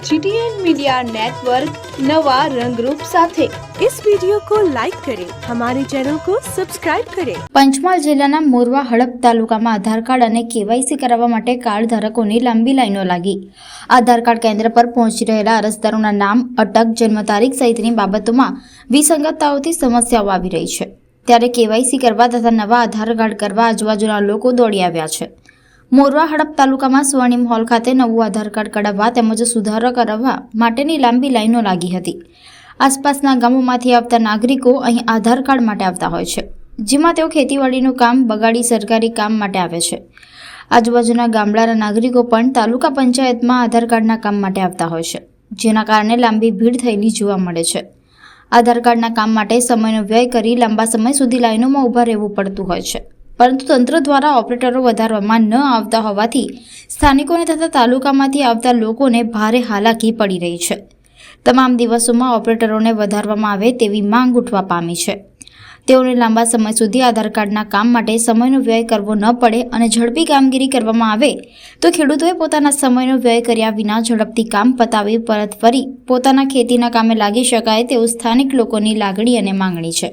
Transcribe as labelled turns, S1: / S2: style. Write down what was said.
S1: GTN media network नवा रंगरूप સાથે
S2: इस वीडियो को लाइक करें हमारे चैनल को सब्सक्राइब करें
S3: પંચમહાલ જિલ્લાના મોરવા હડપ તાલુકામાં આધાર કાર્ડ અને કેવાયસી કરાવવા માટે કાર્ડ ધારકોની લાંબી લાઈનો લાગી આધાર કાર્ડ કેન્દ્ર પર પહોંચી રહેલા અરજદારોના નામ અટક જન્મ તારીખ સહિતની બાબતોમાં વિસંગતતાઓથી સમસ્યાઓ આવી રહી છે ત્યારે કેવાયસી કરવા તથા નવા આધાર કાર્ડ કરવા આજુબાજુના લોકો દોડી આવ્યા છે મોરવા હડપ તાલુકામાં સ્વર્ણિમ હોલ ખાતે નવું આધાર કાર્ડ કઢાવવા તેમજ સુધારો કરાવવા માટેની લાંબી લાઈનો લાગી હતી. આસપાસના ગામોમાંથી આવતા નાગરિકો અહીં આધાર કાર્ડ માટે આવતા હોય છે, જેમાં તેઓ ખેતીવાડીનું કામ બગાડી સરકારી કામ માટે આવે છે. આજુબાજુના ગામડાના નાગરિકો પણ તાલુકા પંચાયતમાં આધાર કાર્ડના કામ માટે આવતા હોય છે, જેના કારણે લાંબી ભીડ થયેલી જોવા મળે છે. આધાર કાર્ડના કામ માટે સમયનો વ્યય કરી લાંબા સમય સુધી લાઈનોમાં ઊભા રહેવું પડતું હોય છે. પરંતુ તંત્ર દ્વારા ઓપરેટરો વધારવામાં ન આવતા હોવાથી સ્થાનિકોને તથા તાલુકામાંથી આવતા લોકોને ભારે હાલાકી પડી રહી છે. તમામ દિવસોમાં ઓપરેટરોને વધારવામાં આવે તેવી માંગ ઉઠવા પામી છે. તેઓને લાંબા સમય સુધી આધાર કાર્ડના કામ માટે સમયનો વ્યય કરવો ન પડે અને ઝડપી કામગીરી કરવામાં આવે તો ખેડૂતોએ પોતાના સમયનો વ્યય કર્યા વિના ઝડપથી કામ પતાવી પરત ફરી પોતાના ખેતીના કામે લાગી શકાય તેવું સ્થાનિક લોકોની લાગણી અને માંગણી છે.